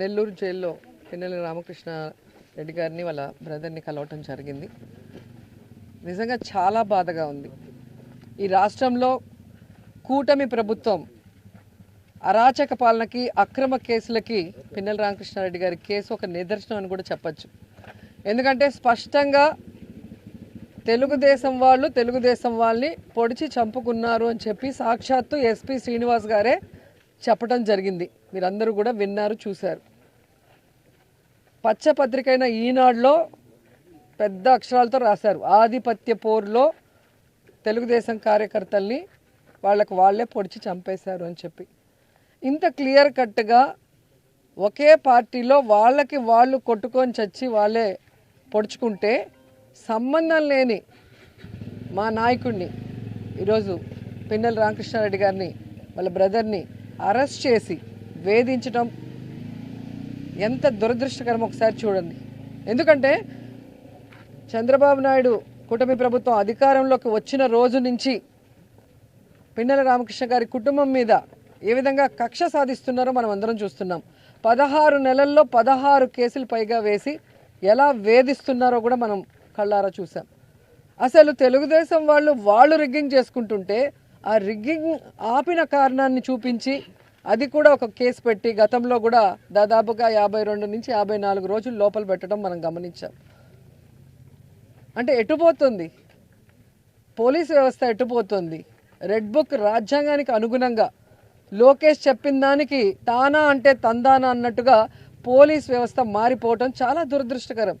నెల్లూరు జైల్లో పిన్నెల రామకృష్ణ రెడ్డి గారిని వాళ్ళ బ్రదర్ని కలవటం జరిగింది. నిజంగా చాలా బాధగా ఉంది. ఈ రాష్ట్రంలో కూటమి ప్రభుత్వం అరాచక పాలనకి అక్రమ కేసులకి పిన్నెల రామకృష్ణారెడ్డి గారి కేసు ఒక నిదర్శనం అని కూడా చెప్పచ్చు. ఎందుకంటే స్పష్టంగా తెలుగుదేశం వాళ్ళు తెలుగుదేశం వాళ్ళని పొడిచి చంపుకున్నారు అని చెప్పి సాక్షాత్తు ఎస్పి శ్రీనివాస్ గారే చెప్పడం జరిగింది. మీరందరూ కూడా విన్నారు చూశారు. పచ్చపత్రిక అయిన ఈనాడులో పెద్ద అక్షరాలతో రాశారు. ఆధిపత్య పోరులో తెలుగుదేశం కార్యకర్తల్ని వాళ్ళకు వాళ్ళే పొడిచి చంపేశారు అని చెప్పి. ఇంత క్లియర్ కట్గా ఒకే పార్టీలో వాళ్ళకి వాళ్ళు కొట్టుకొని చచ్చి వాళ్ళే పొడుచుకుంటే సంబంధం లేని మా నాయకుడిని ఈరోజు పిన్నెల రామకృష్ణారెడ్డి గారిని వాళ్ళ బ్రదర్ని అరెస్ట్ చేసి వేధించడం ఎంత దురదృష్టకరం ఒకసారి చూడండి. ఎందుకంటే చంద్రబాబు నాయుడు కూటమి ప్రభుత్వం అధికారంలోకి వచ్చిన రోజు నుంచి పిన్నెల రామకృష్ణ గారి కుటుంబం మీద ఏ విధంగా కక్ష సాధిస్తున్నారో మనం అందరం చూస్తున్నాం. పదహారు నెలల్లో పదహారు కేసులు పైగా వేసి ఎలా వేధిస్తున్నారో కూడా మనం కళ్ళారా చూసాం అసలు తెలుగుదేశం వాళ్ళు వాళ్ళు రిగ్గింగ్ చేసుకుంటుంటే ఆ రిగ్గింగ్ ఆపిన కారణాన్ని చూపించి అది కూడా ఒక కేసు పెట్టి గతంలో కూడా దాదాపుగా యాభై రెండు నుంచి యాభై నాలుగు రోజులు లోపల పెట్టడం మనం గమనించాం. అంటే ఎటుపోతుంది? పోలీసు వ్యవస్థ ఎటుపోతుంది? రెడ్ బుక్ రాజ్యాంగానికి అనుగుణంగా లోకేష్ చెప్పిన దానికి తానా అంటే తందానా అన్నట్టుగా పోలీస్ వ్యవస్థ మారిపోవటం చాలా దురదృష్టకరం.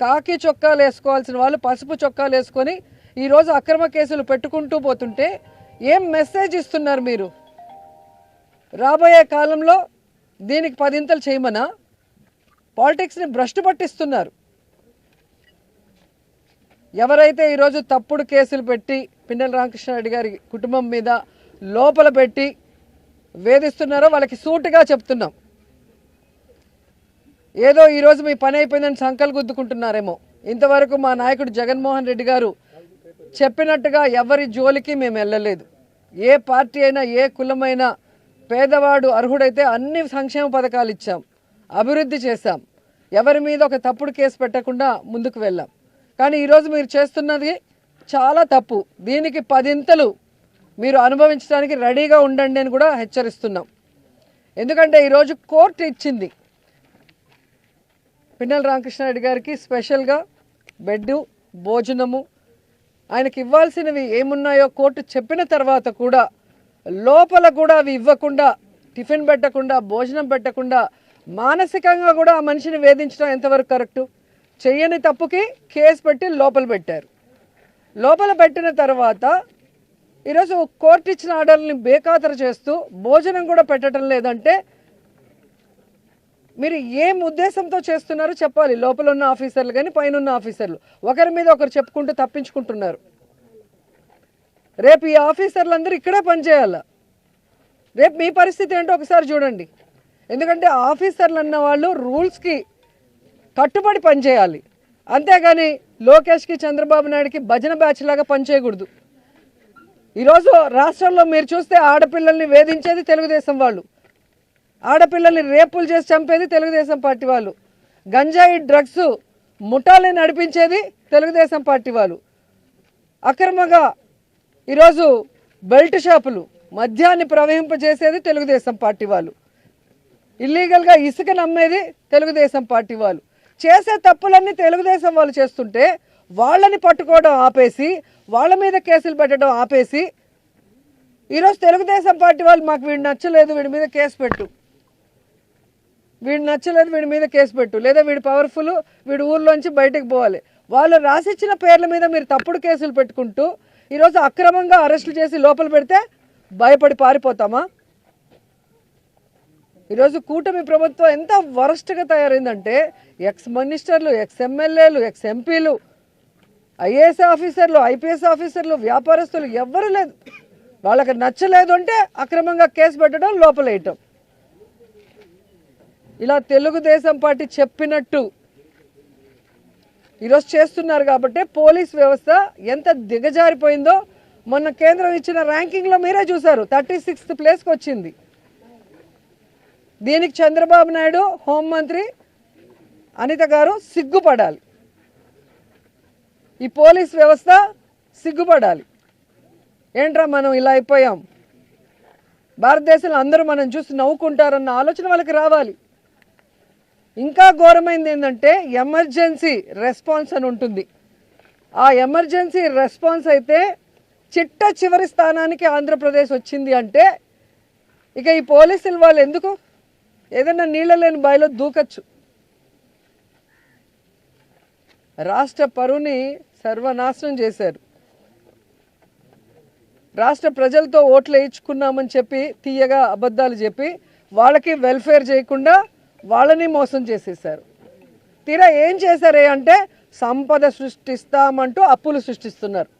కాకి చొక్కాలు వేసుకోవాల్సిన వాళ్ళు పసుపు చొక్కాలు వేసుకొని ఈరోజు అక్రమ కేసులు పెట్టుకుంటూ పోతుంటే ఏం మెసేజ్ ఇస్తున్నారు మీరు? రాబోయే కాలంలో దీనికి పదింతలు చేయమనా పాలిటిక్స్ని భ్రష్టు పట్టిస్తున్నారు. ఎవరైతే ఈరోజు తప్పుడు కేసులు పెట్టి పిండల రామకృష్ణారెడ్డి గారి కుటుంబం మీద లోపల పెట్టి వేధిస్తున్నారో వాళ్ళకి సూటుగా చెప్తున్నాం. ఏదో ఈరోజు మీ పని అయిపోయిందని సంకలు గుద్దుకుంటున్నారేమో. ఇంతవరకు మా నాయకుడు జగన్మోహన్ రెడ్డి గారు చెప్పినట్టుగా ఎవరి జోలికి మేము వెళ్ళలేదు. ఏ పార్టీ అయినా ఏ కులమైనా పేదవాడు అర్హుడైతే అన్ని సంక్షేమ పథకాలు ఇచ్చాం. అభివృద్ధి చేశాం. ఎవరి మీద ఒక తప్పుడు కేసు పెట్టకుండా ముందుకు వెళ్ళాం. కానీ ఈరోజు మీరు చేస్తున్నది చాలా తప్పు. దీనికి పదింతలు మీరు అనుభవించడానికి రెడీగా ఉండండి అని కూడా హెచ్చరిస్తున్నాం. ఎందుకంటే ఈరోజు కోర్టు ఇచ్చింది. పిన్నెల రామకృష్ణారెడ్డి గారికి స్పెషల్గా బెడ్ భోజనము ఆయనకి ఇవ్వాల్సినవి ఏమున్నాయో కోర్టు చెప్పిన తర్వాత కూడా లోపల కూడా అవి ఇవ్వకుండా టిఫిన్ పెట్టకుండా భోజనం పెట్టకుండా మానసికంగా కూడా ఆ మనిషిని వేధించడం ఎంతవరకు కరెక్టు? చెయ్యని తప్పుకి కేసు పెట్టి లోపల పెట్టారు. లోపల పెట్టిన తర్వాత ఈరోజు కోర్టు ఇచ్చిన ఆర్డర్ని బేఖాతరు చేస్తూ భోజనం కూడా పెట్టడం లేదంటే మీరు ఏం ఉద్దేశంతో చేస్తున్నారో చెప్పాలి. లోపల ఉన్న ఆఫీసర్లు కానీ పైన ఉన్న ఆఫీసర్లు. ఒకరి మీద ఒకరు చెప్పుకుంటూ తప్పించుకుంటున్నారు. రేపు ఈ ఆఫీసర్లందరూ ఇక్కడే పనిచేయాల. రేపు మీ పరిస్థితి ఏంటో ఒకసారి చూడండి. ఎందుకంటే ఆఫీసర్లు అన్న వాళ్ళు రూల్స్కి కట్టుబడి పనిచేయాలి. అంతేగాని లోకేష్కి చంద్రబాబు నాయుడుకి భజన బ్యాచ్ లాగా పనిచేయకూడదు. ఈరోజు రాష్ట్రంలో మీరు చూస్తే ఆడపిల్లల్ని వేధించేది తెలుగుదేశం వాళ్ళు. ఆడపిల్లల్ని రేపులు చేసి చంపేది తెలుగుదేశం పార్టీ వాళ్ళు. గంజాయి డ్రగ్స్ ముఠాలని నడిపించేది తెలుగుదేశం పార్టీ వాళ్ళు. అక్రమంగా ఈరోజు బెల్ట్ షాపులు మద్యాన్ని ప్రవహింపజేసేది తెలుగుదేశం పార్టీ వాళ్ళు. ఇల్లీగల్గా ఇసుక నమ్మేది తెలుగుదేశం పార్టీ వాళ్ళు. చేసే తప్పులన్నీ తెలుగుదేశం వాళ్ళు చేస్తుంటే వాళ్ళని పట్టుకోవడం ఆపేసి వాళ్ళ మీద కేసులు పెట్టడం ఆపేసి ఈరోజు తెలుగుదేశం పార్టీ వాళ్ళు మాకు వీడు నచ్చలేదు వీడి మీద కేసు పెట్టు. వీడు నచ్చలేదు వీడి మీద కేసు పెట్టు. లేదా వీడు పవర్ఫుల్ వీడు ఊర్లోంచి బయటకు పోవాలి. వాళ్ళు రాసిచ్చిన పేర్ల మీద మీరు తప్పుడు కేసులు పెట్టుకుంటూ ఈరోజు అక్రమంగా అరెస్టులు చేసి లోపల పెడితే భయపడి పారిపోతామా? ఈరోజు కూటమి ప్రభుత్వం ఎంత వరస్ట్గా తయారైందంటే ఎక్స్ మినిస్టర్లు ఎక్స్ ఎమ్మెల్యేలు ఎక్స్ ఎంపీలు ఐఏఎస్ ఆఫీసర్లు ఐపీఎస్ ఆఫీసర్లు వ్యాపారస్తులు ఎవ్వరూ లేదు. వాళ్ళకి నచ్చలేదు అంటే అక్రమంగా కేసు పెట్టడం లోపలేయటం. ఇలా తెలుగుదేశం పార్టీ చెప్పినట్టు ఈరోజు చేస్తున్నారు కాబట్టి పోలీస్ వ్యవస్థ ఎంత దిగజారిపోయిందో మొన్న కేంద్రం ఇచ్చిన ర్యాంకింగ్లో మీరే చూశారు. థర్టీ సిక్స్త్ ప్లేస్కి వచ్చింది. దీనికి చంద్రబాబు నాయుడు హోంమంత్రి అనిత గారు సిగ్గుపడాలి. ఈ పోలీస్ వ్యవస్థ సిగ్గుపడాలి. ఏంట్రా మనం ఇలా అయిపోయాం? భారతదేశంలో అందరూ మనం చూసి నవ్వుకుంటారన్న ఆలోచన వాళ్ళకి రావాలి. ఇంకా ఘోరమైంది ఏంటంటే ఎమర్జెన్సీ రెస్పాన్స్ అని ఉంటుంది. ఆ ఎమర్జెన్సీ రెస్పాన్స్ అయితే చిట్ట చివరి స్థానానికి ఆంధ్రప్రదేశ్ వచ్చింది అంటే ఇక ఈ పోలీసులు వాళ్ళు ఎందుకు? ఏదైనా నీళ్ళ లేని బావిలో దూకచ్చు. రాష్ట్ర పరువుని సర్వనాశనం చేశారు. రాష్ట్ర ప్రజలతో ఓట్లు వేయించుకున్నామని చెప్పి తీయగా అబద్ధాలు చెప్పి వాళ్ళకి వెల్ఫేర్ చేయకుండా వాళ్ళని మోసం చేసేసారు తీరా ఏం చేశారే అంటే సంపద సృష్టిస్తామంటూ అప్పులు సృష్టిస్తున్నారు.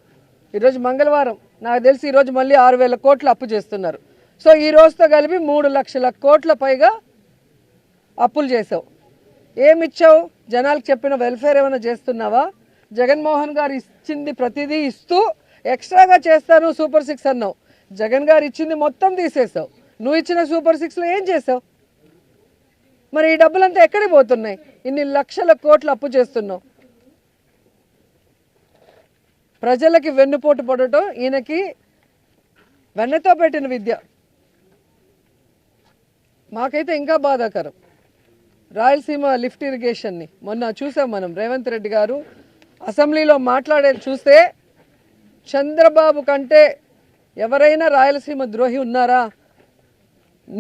ఈరోజు మంగళవారం నాకు తెలిసి ఈరోజు మళ్ళీ ఆరు వేల కోట్లు అప్పు చేస్తున్నారు. సో ఈ రోజుతో కలిపి మూడు లక్షల కోట్ల పైగా అప్పులు చేసావు ఏమిచ్చావు? జనాలకు చెప్పిన వెల్ఫేర్ ఏమైనా చేస్తున్నావా? జగన్మోహన్ గారు ఇచ్చింది ప్రతిదీ ఇస్తూ ఎక్స్ట్రాగా చేస్తాను సూపర్ సిక్స్ అన్నావు. జగన్ గారు ఇచ్చింది మొత్తం తీసేసావు నువ్వు ఇచ్చిన సూపర్ సిక్స్లో ఏం చేసావు మరి ఈ డబ్బులంతా ఎక్కడికి పోతున్నాయి? ఇన్ని లక్షల కోట్లు అప్పు చేస్తున్నావు. ప్రజలకి వెన్నుపోటు పడటం ఈయనకి వెన్నతో పెట్టిన విద్య. మాకైతే ఇంకా బాధాకరం. రాయలసీమ లిఫ్ట్ ఇరిగేషన్ని మొన్న చూసాం మనం రేవంత్ రెడ్డి గారు. అసెంబ్లీలో మాట్లాడేది చూస్తే చంద్రబాబు కంటే ఎవరైనా రాయలసీమ ద్రోహి ఉన్నారా?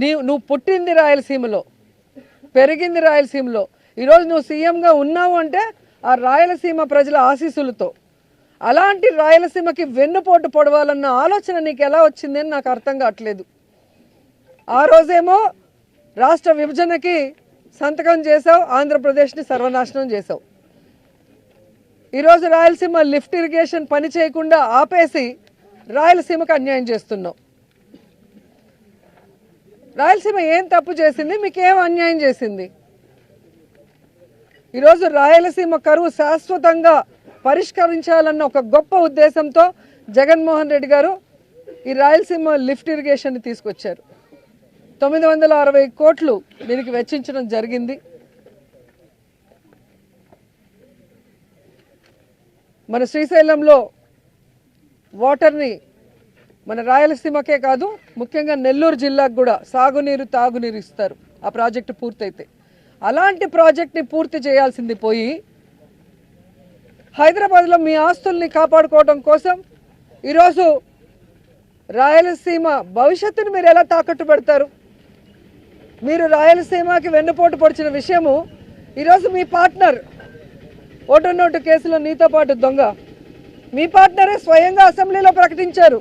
నీ నువ్వు పుట్టింది రాయలసీమలో. పెరిగింది రాయలసీమలో. ఈరోజు నువ్వు సీఎంగా ఉన్నావు అంటే ఆ రాయలసీమ ప్రజల ఆశీస్సులతో. అలాంటి రాయలసీమకి వెన్నుపోటు పొడవాలన్న ఆలోచన నీకు ఎలా వచ్చిందని నాకు అర్థం కావట్లేదు. ఆ రోజేమో రాష్ట్ర విభజనకి సంతకం చేసావు ఆంధ్రప్రదేశ్ని సర్వనాశనం చేసావు ఈరోజు రాయలసీమ లిఫ్ట్ ఇరిగేషన్ పని చేయకుండా ఆపేసి రాయలసీమకు అన్యాయం చేస్తున్నావు. రాయలసీమ ఏం తప్పు చేసింది? మీకేం అన్యాయం చేసింది? ఈరోజు రాయలసీమ కరువు శాశ్వతంగా పరిష్కరించాలన్న ఒక గొప్ప ఉద్దేశంతో జగన్మోహన్ రెడ్డి గారు ఈ రాయలసీమ లిఫ్ట్ ఇరిగేషన్ని తీసుకొచ్చారు. తొమ్మిది వందల అరవై కోట్లు దీనికి వెచ్చించడం జరిగింది. మన శ్రీశైలంలో వాటర్ని మన రాయలసీమకే కాదు ముఖ్యంగా నెల్లూరు జిల్లాకు కూడా సాగునీరు తాగునీరు ఇస్తారు. ఆ ప్రాజెక్టు పూర్తయితే. అలాంటి ప్రాజెక్ట్ని పూర్తి చేయాల్సింది పోయి హైదరాబాద్లో మీ ఆస్తుల్ని కాపాడుకోవడం కోసం ఈరోజు రాయలసీమ భవిష్యత్తుని మీరు ఎలా తాకట్టు పెడతారు? మీరు రాయలసీమకి వెన్నుపోటు పొడిచిన విషయము ఈరోజు మీ పార్ట్నర్ ఓటు నోటు కేసులో నీతో పాటు దొంగ. మీ పార్ట్నరే స్వయంగా అసెంబ్లీలో ప్రకటించారు.